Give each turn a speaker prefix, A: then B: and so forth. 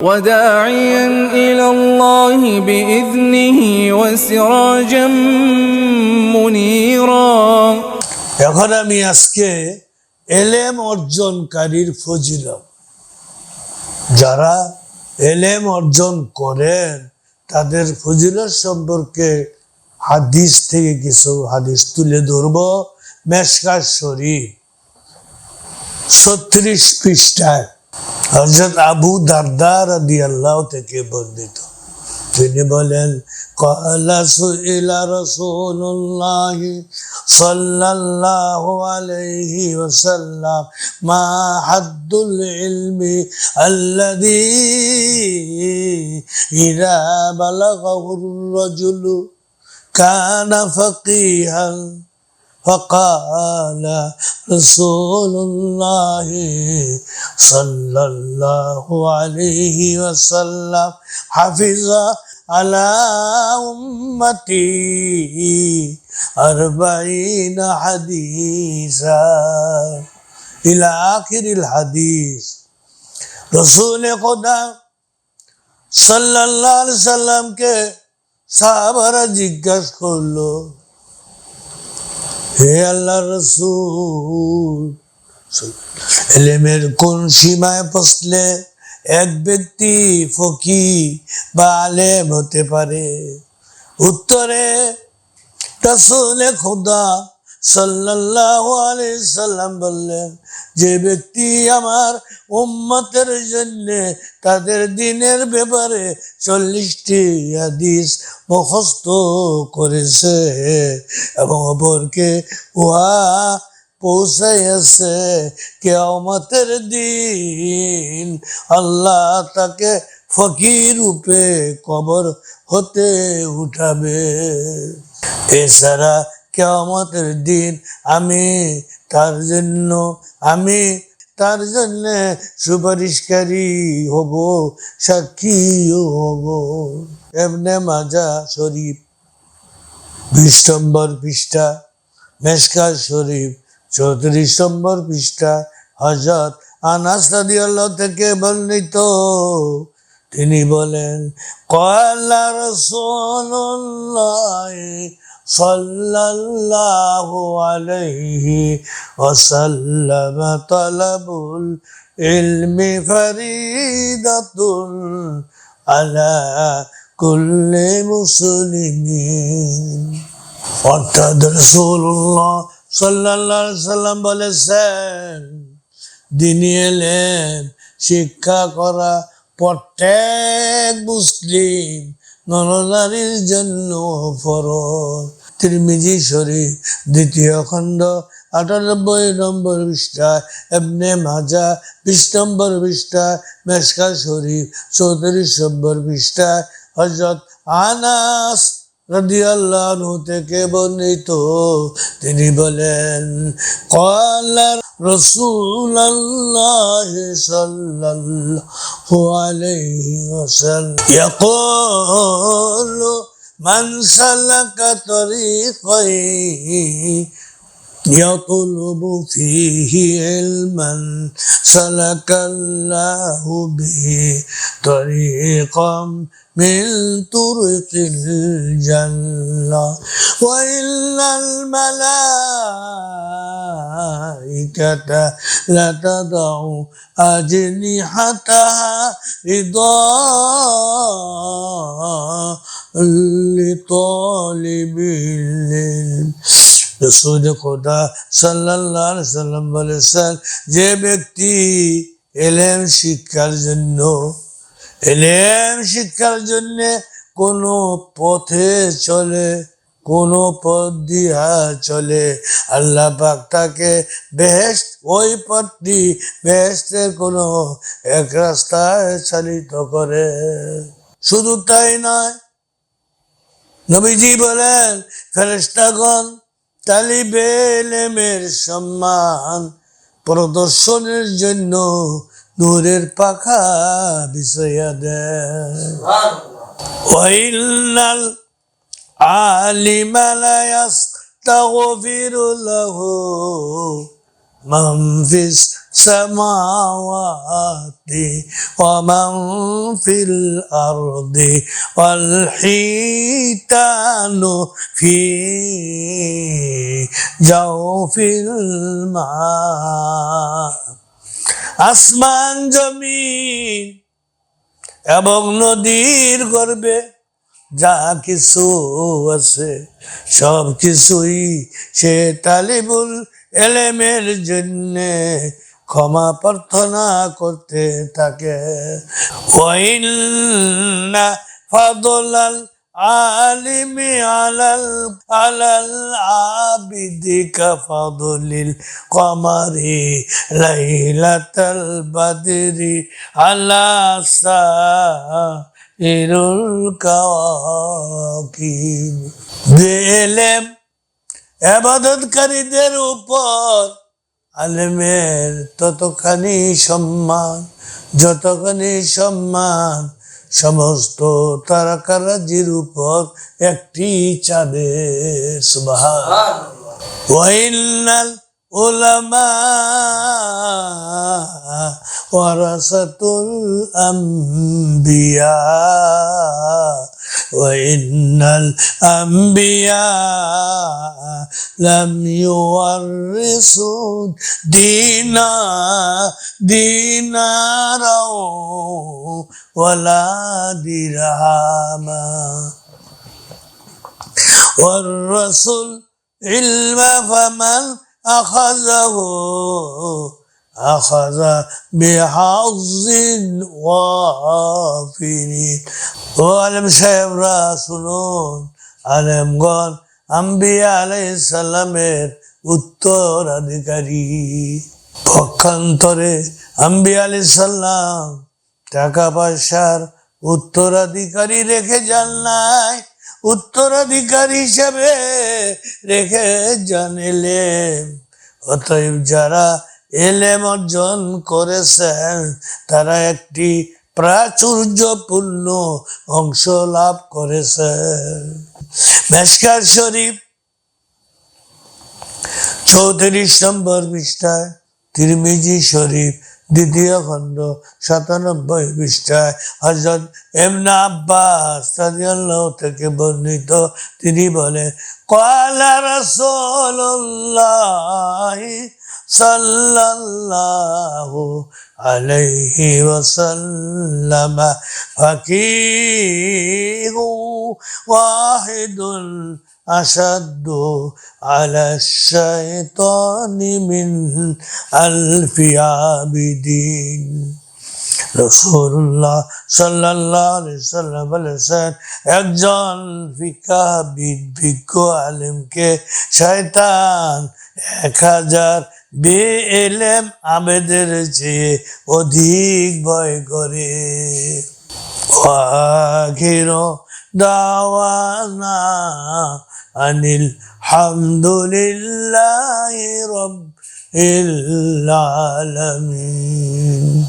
A: وداعيا إلى الله بإذنه وسراجا منيرا
B: এখন আমি আজকে এলেম অর্জনকারীর ফজিলত যারা এলেম অর্জন করেন তাদের ফজিলত সম্পর্কে হাদিস থেকে কিছু হাদিস তুলে ধরব মেশকার শরীফ ছত্রিশ পৃষ্ঠায় হজরত আবু দারদার আদি আল্লাহ থেকে বর্ণিত। তিনি বলেন, কলা সুইলা রসুল্লাহ সাল্লাল্লাহু আলাইহি ওয়াসাল্লাম, মা হাদ্দুল ইলমি আল্লাযী ইযা বালাগাহুর রাজুলু কানা ফাকীহান। فقال رسول الله صلى الله عليه وسلم حفظ على أمتي أربعين حديثا إلى آخر الحديث رسول خدا সাল্লাল্লাহু আলাইহি সাল্লামকে সাহাবারা জিজ্ঞাসা করলো হে আল্লাহ রসুল, এলেমের কোন সীমায় পৌঁছলে এক ব্যক্তি ফকি বা আলেম হতে পারে? উত্তরে, রসুল খোদা সাল্লাল্লাহু আলাইহি সাল্লাম বললেন, যে ব্যক্তি আমার উম্মতের জন্য তাদের দিনের ব্যাপারে চল্লিশটি হাদিস মুখস্থ করেছে এবং অপরকে উহা পৌঁছাইয়াছে, কেয়ামতের দিন আল্লাহ তাকে ফকির রূপে কবর হতে উঠাবে। এছাড়া কেয়ামতের দিন আমি তার জন্য, আমি তার জন্য সুপারিশকারী হব সাক্ষীও হব। এমনে মাজা শরীফ, বিশ নম্বর পৃষ্ঠা মেশকা শরীফ, চৌত্রিশ নম্বর পৃষ্ঠা হজরত আনাস রাদিয়াল্লাহু থেকে বর্ণিত। তিনি বলেন, কয়লা রসুল্লাহ সাল্লাল্লাহু আলাইহি ওয়াসাল্লাম তালাবুল ইলমি ফরিদাতুন আলা কুল্লি মুসলিমিন। অর্থাৎ রসুল্লাহ আলাইহি সাল্লাম বলেছেন দিনী এলেম শিক্ষা করা প্রত্যেক মুসলিম নরনারীর জন্য ফরজ। তিরমিজি শরীফ দ্বিতীয় খণ্ড, আটানব্বই নম্বর পৃষ্ঠা, এমনে মাজা, বিশ নম্বর পৃষ্ঠা, মেশকা শরীফ চৌত্রিশ নম্বর পৃষ্ঠা। হজরত আনাস রাদিয়াল্লাহু থেকে বর্ণিত, তিনি বলেন, কলা রাসূলুল্লাহ সাল্লাল্লাহু আলাইহি ওয়াসাল্লাম ইয়াকুলু من سلك طريقا يطلب فيه علما سلك الله به طريقا من طرق الجنة وإلا الملائكة لتضع أجنحتها رضاء তালিবিল রসুল খোদা সাল্লাল্লাহু আলাইহি সাল্লাম বলেছেন, যে ব্যক্তি এলেম শিক্ষার জন্য, এলেম শিক্ষার জন্য কোনো পথে চলে, কোন পথ দিয়া চলে, আল্লাহ পাক তাকে বেহেস ওই পথটি বেহেস্তের কোনো এক রাস্তায় চালিত করে। শুধু তাই নয় নবীজি বলেন ফেরেস্তাগণ তালিবে এলেমের সম্মান প্রদর্শনের জন্য নূরের পাখা বিষয়া দেয় ওয়াইনাল আলিমা লা ইয়াস্তাগফিরু লাহু মান ফিস السماوات ومن في الأرض والحيتان في جوف الماء আসমান জমিন এবং নদীর গর্বে যা কিছু আছে সব কিছুই সে তালিবুল এলেমের জন্যে ক্ষমা প্রার্থনা করতে থাকে। ওয়াইন্না ফাদলাল আলিমি আলাল আলাল আবিদি কাফাদলিল কমারি লাইলাতাল বাদরি আলা সাইরুল কাওয়াকিব। বেলেম আবাদতকারীদের উপর আলেমের ততখানি সম্মান যতখানি সম্মান সমস্ত তারকারাজির উপর একটি চাঁদে সুবাহ ওয়াইনাল علماء ورثة الأنبياء وإن الأنبياء لم يورثوا دينا دينارا ولا درهما. والرسول علم فمن أخذه أخذ بحظ وافر وعلم সাহেবরা শুনুন আলেমগণ আম্বিয়া আলাইহিস সালামের উত্তরাধিকারী পক্ষান্তরে আম্বিয়া আলাইহিস সালাম টাকা পয়সার উত্তরাধিকারী রেখে যান নাই উত্তরাধিকারী হিসেবে রেখে যান এলেম অতএব যারা এলেম অর্জন করেছেন, তারা একটি প্রাচুর্যপূর্ণ অংশ লাভ করেছেন। মেসকার শরীফ, চৌত্রিশ নম্বর পৃষ্ঠায়, তিরমিজি শরীফ দ্বিতীয় খণ্ড সাতানব্বই পৃষ্ঠায় হজরত এমনা আব্বাস থেকে বর্ণিত। তিনি বলে কলা রাসূলুল্লাহ সাল্লাল্লাহু আলাইহি ওয়াসাল্লাম ফাকিহু ওয়াহিদুন أشد على الشيطان من ألف عابدين রসুল্লাহ সাল্লাহ সাল্লাম বলেছেন একজন ফিকাবিদ বিজ্ঞ আলিমকে শয়তান এক হাজার বে এলেম আবেদের চেয়ে অধিক ভয় করে وآخر دعوانا أن الحمد لله رب العالمين